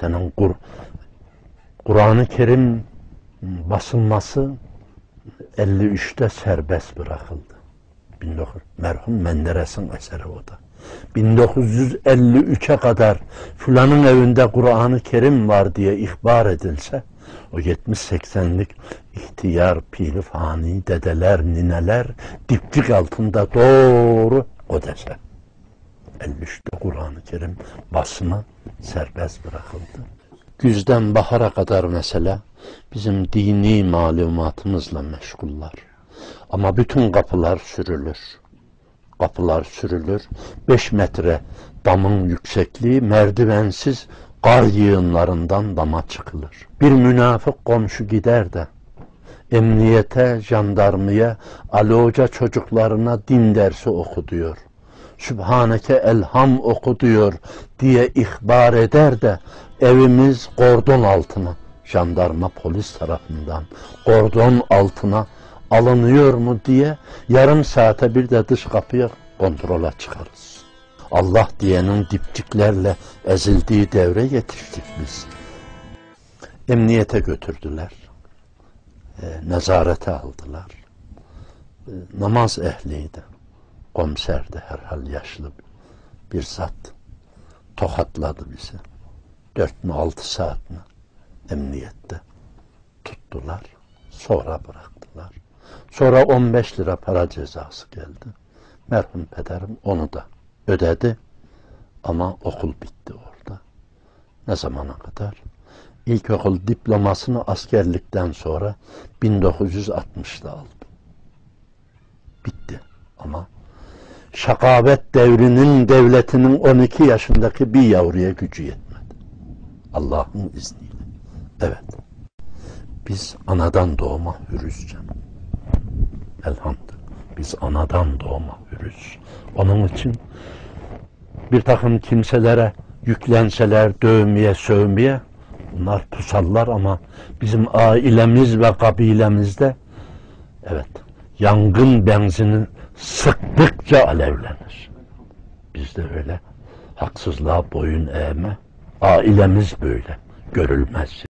Senin Kur Kur'an-ı Kerim basılması 53'te serbest bırakıldı. 19, merhum Menderes'in eseri o da. 1953'e kadar filanın evinde Kur'an-ı Kerim var diye ihbar edilse o 70-80'lik ihtiyar, pili fani, dedeler, nineler dipçik altında doğru o dese. 53'te Kur'an-ı Kerim basımı serbest bırakıldı. Güzden bahara kadar mesela bizim dini malumatımızla meşguller. Ama bütün kapılar sürülür. Kapılar sürülür. Beş metre damın yüksekliği merdivensiz kar yığınlarından dama çıkılır. Bir münafık komşu gider de emniyete, jandarmaya, Ali Hoca çocuklarına din dersi oku diyor. Sübhaneke elham oku diyor diye ihbar eder de evimiz kordon altına, jandarma polis tarafından kordon altına alınıyor mu diye yarım saate bir de dış kapıya kontrola çıkarız. Allah diyenin dipçiklerle ezildiği devre yetiştik biz. Emniyete götürdüler. E, nezarete aldılar. E, namaz ehliydi. Komiserdi herhal yaşlı bir zat. Tokatladı bizi. Dört mü altı saat mi? Emniyette. Tuttular. Sonra bıraktılar. Sonra 15 lira para cezası geldi. Merhum pederim onu da ödedi. Ama okul bitti orada. Ne zamana kadar? İlkokul diplomasını askerlikten sonra 1960'da aldı. Bitti. Ama şakabet devrinin devletinin 12 yaşındaki bir yavruya gücü yetmedi. Allah'ın izniyle. Evet. Biz anadan doğma hürüz canım. Elhamdülillah. Biz anadan doğma hürüz. Onun için bir takım kimselere yüklenseler dövmeye, sövmeye bunlar pusallar ama bizim ailemiz ve kabilemizde evet yangın benzini sıktıkça alevlenir. Bizde öyle haksızlığa boyun eğme ailemiz böyle görülmez.